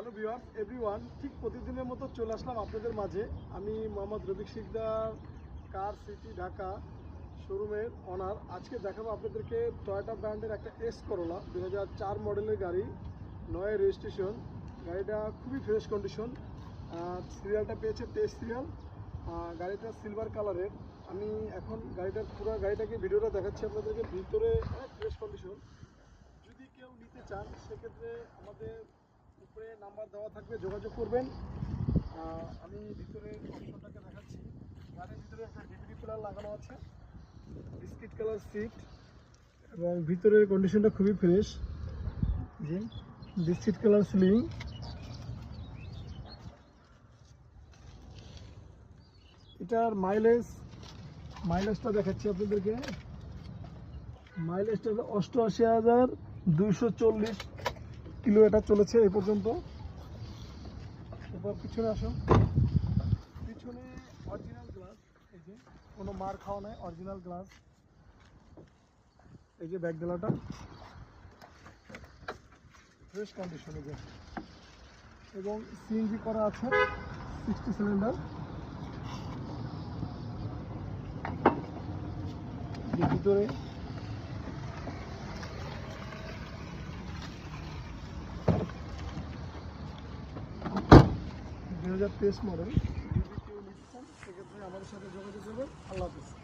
Hello viewers everyone ঠিক প্রতিদিনের মতো চলে আসলাম আপনাদের মাঝে। আমি মোহাম্মদ রবিক শিকদার কার সিটি ঢাকা শোরুমের অনার আজকে দেখাবো আপনাদেরকে টয়োটা ব্র্যান্ডের একটা এস করোলা দু মডেলের গাড়ি, নয় রেজিস্ট্রেশন গাড়িটা খুবই ফ্রেশ কন্ডিশন সিরিয়ালটা পেয়েছে তেইশ সিরিয়াল গাড়িটা সিলভার কালারের আমি এখন গাড়িটার পুরো গাড়িটাকে, ভিডিওটা দেখাচ্ছি আপনাদেরকে। ভিতরে অনেক ফ্রেশ কন্ডিশন যদি কেউ নিতে চান, সেক্ষেত্রে আমাদের উপরে নাম্বার দেওয়া থাকবে, যোগাযোগ করবেন। আমি ভিতরে অপশনটাকে দেখাচ্ছি। গাড়ির ভিতরে একটা ডিভিডি প্লেয়ার লাগানো আছে, বিস্কিট কালার সিট, এবং ভিতরের কন্ডিশনটা খুবই ফ্রেশ জি বিস্কিট কালার সিলিং। এটার মাইলেজ মাইলেজটা দেখাচ্ছি আপনাদেরকে। মাইলেজটা অষ্টআশি হাজার দুইশো চল্লিশ কিলো এটা চলেছে এই পর্যন্ত। এবার পিছনে আসো। পিছনে অরিজিনাল গ্লাস এই যে, কোনো মার খাওয়া নাই অরিজিনাল গ্লাস এই যে ব্যাগ ডেলাটা ফ্রেশ কন্ডিশন যে। এবং সিএনজি করা আছে সিক্সটি সিলিন্ডার ভিতরে হাজার তেইশ মডেল সেক্ষেত্রে আমাদের সাথে যোগাযোগ করবেন। আল্লাহ হাফিজ।